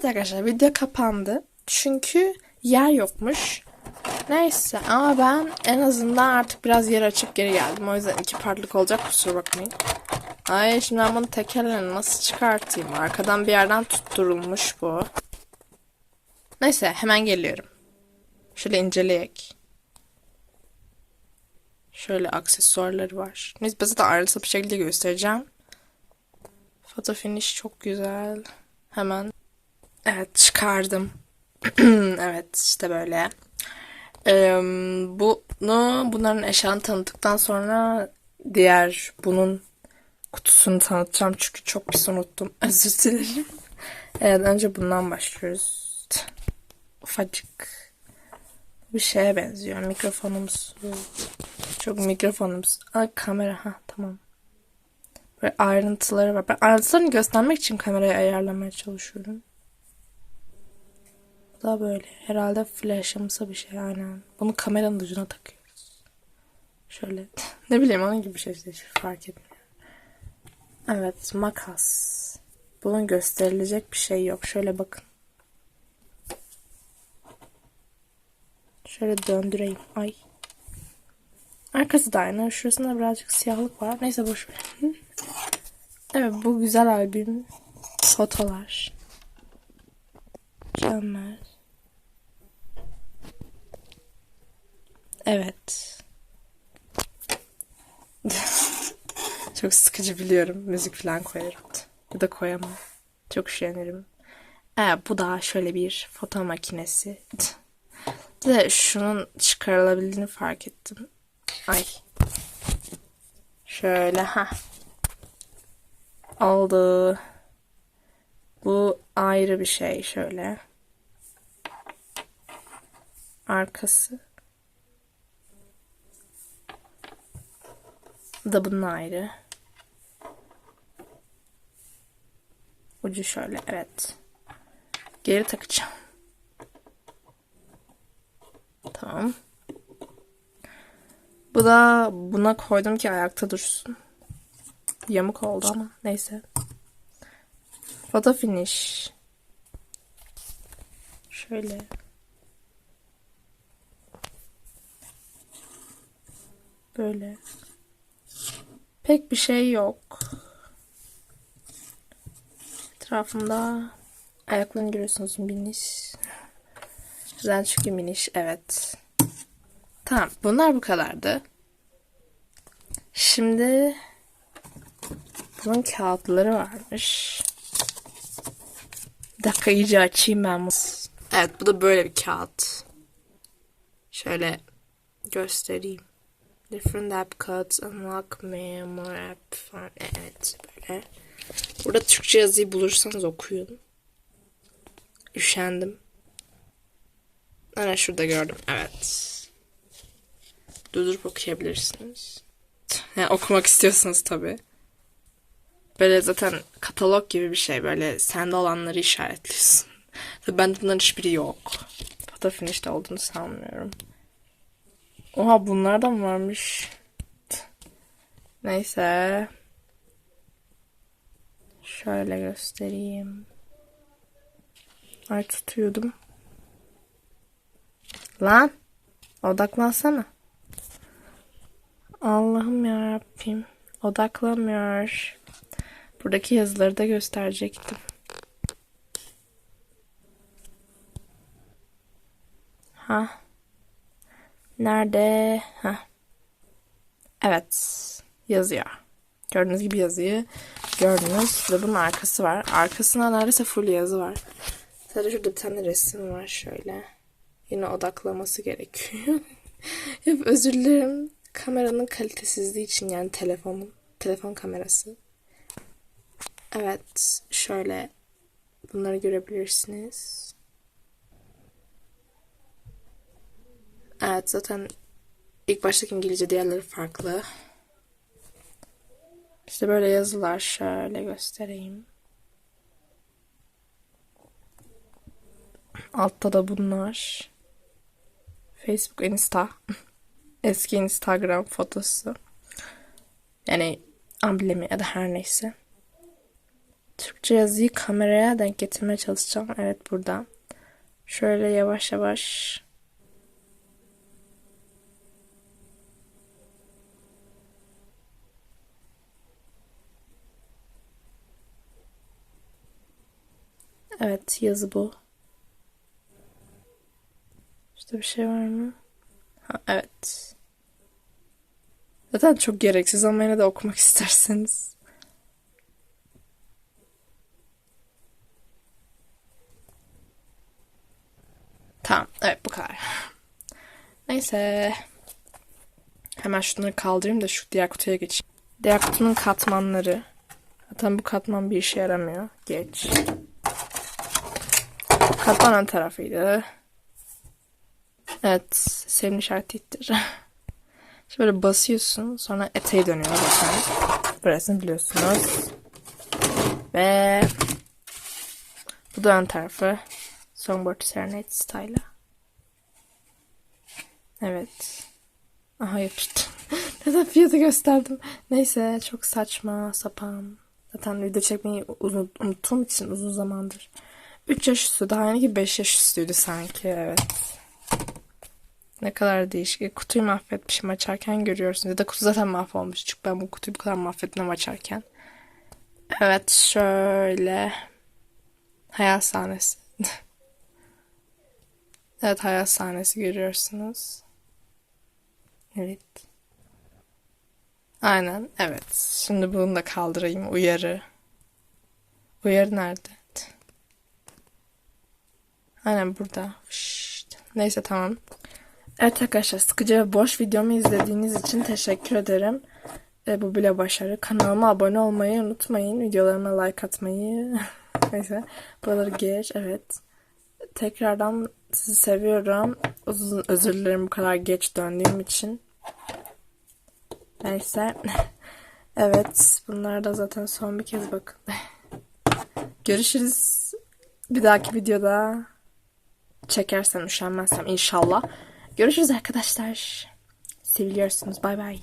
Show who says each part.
Speaker 1: Evet arkadaşlar video kapandı. Çünkü yer yokmuş. Neyse ama ben en azından artık biraz yer açıp geri geldim. O yüzden iki partlık olacak kusura bakmayın. Ay şimdi ben bunu tekerlerini nasıl çıkartayım? Arkadan bir yerden tutturulmuş bu. Neyse hemen geliyorum. Şöyle inceleyek. Şöyle aksesuarları var. Neyse ben zaten ayrıntılı bir şekilde göstereceğim. Foto finish çok güzel. Hemen. Çıkardım. evet işte böyle. Ee, bunu bunların eşyanı tanıttıktan sonra diğer bunun kutusunu tanıtacağım çünkü çok pis unuttum. Özür dilerim. Evet önce bundan başlıyoruz. Ufacık bir şeye benziyor. Mikrofonumuz. Çok mikrofonumuz. Aa, kamera ha tamam. Böyle ayrıntıları var. Ben ayrıntılarını göstermek için kamerayı ayarlamaya çalışıyorum. Da böyle. Herhalde flashımsı bir şey aynen. Bunu kameranın ucuna takıyoruz. Şöyle. ne bileyim onun gibi bir şey işte. Fark etmiyor. Evet makas. Bunun gösterilecek bir şey yok. Şöyle bakın. Şöyle döndüreyim. Ay. Arkası da aynı. Şurasında birazcık siyahlık var. Neyse boş ver. evet bu güzel albüm. Fotolar. Mükemmel. Evet. Çok sıkıcı biliyorum. Müzik falan koyarım. Bu da koyamam. Çok üşenirim. Ee, bu da şöyle bir foto makinesi. de şunun çıkarılabildiğini fark ettim. Ay. Şöyle ha. Oldu. Bu ayrı bir şey şöyle. Arkası. Bu da bunun ayrı. Ucu şöyle evet. Geri takacağım. Tamam. Bu da buna koydum ki ayakta dursun. Yamuk oldu ama neyse. Foto finish. Şöyle. Böyle. Pek bir şey yok. Etrafımda ayaklarını görüyorsunuz miniş. Güzel çünkü miniş. Evet. Tamam. Bunlar bu kadardı. Şimdi bunun kağıtları varmış. Bir dakika iyice açayım ben bunu. Evet bu da böyle bir kağıt. Şöyle göstereyim. Different app codes, unlock memory app falan. Evet böyle. Burada Türkçe yazıyı bulursanız okuyun. Üşendim. Ana şurada gördüm. Evet. Durdurup okuyabilirsiniz. Yani okumak istiyorsanız tabii. Böyle zaten katalog gibi bir şey. Böyle sende olanları işaretliyorsun. Tabii bende bunların hiçbiri yok. Foto finish'te olduğunu sanmıyorum. Oha bunlardan varmış. Neyse. Şöyle göstereyim. Ay tutuyordum. Lan. Odaklansana. Allah'ım ya Rabbim. Odaklamıyor. Buradaki yazıları da gösterecektim. Ha. Nerede? Ha. Evet. Yazıyor. Gördüğünüz gibi yazıyı gördünüz. Ve bunun arkası var. Arkasında neredeyse full yazı var. Sadece şurada bir tane resim var şöyle. Yine odaklaması gerekiyor. Hep özür dilerim. Kameranın kalitesizliği için yani telefonun. Telefon kamerası. Evet. Şöyle bunları görebilirsiniz. Evet zaten ilk baştaki İngilizce diğerleri farklı. İşte böyle yazılar şöyle göstereyim. Altta da bunlar. Facebook, Insta. Eski Instagram fotosu. Yani amblemi ya da her neyse. Türkçe yazıyı kameraya denk getirmeye çalışacağım. Evet burada. Şöyle yavaş yavaş. Evet yazı bu. İşte bir şey var mı? Ha, evet. Zaten çok gereksiz ama yine de okumak isterseniz. Tamam. Evet bu kadar. Neyse. Hemen şunları kaldırayım da şu diğer kutuya geçeyim. Diğer kutunun katmanları. Zaten bu katman bir işe yaramıyor. Geç. Katman ön tarafıydı. Evet. Sevimli işaretiyettir. Şöyle basıyorsun. Sonra eteği dönüyor zaten. Burasını biliyorsunuz. Ve bu da ön tarafı. Songbird Serenade Style'a. Evet. Aha yapıştı. Neden fiyatı gösterdim? Neyse çok saçma sapan. Zaten video çekmeyi uzun, unuttuğum için uzun zamandır. 3 yaş üstü daha yeni ki 5 yaş üstüydü sanki evet. Ne kadar değişik. Kutuyu mahvetmişim açarken görüyorsunuz. Ya da kutu zaten mahvolmuş. Çünkü ben bu kutuyu bu kadar mahvetmem açarken. Evet şöyle. Hayal sahnesi. evet hayal sahnesi görüyorsunuz. Evet. Aynen evet. Şimdi bunu da kaldırayım. Uyarı. Uyarı nerede? Aynen burada. Şşt. Neyse tamam. Evet arkadaşlar sıkıcı ve boş videomu izlediğiniz için teşekkür ederim. E, bu bile başarı. Kanalıma abone olmayı unutmayın. Videolarıma like atmayı. Neyse. Buraları geç. Evet. Tekrardan sizi seviyorum. Uzun özür dilerim bu kadar geç döndüğüm için. Neyse. Evet. Bunlar da zaten son bir kez bakın. Görüşürüz. Bir dahaki videoda çekersem üşenmezsem inşallah. Görüşürüz arkadaşlar. Seviyorsunuz. Bay bay.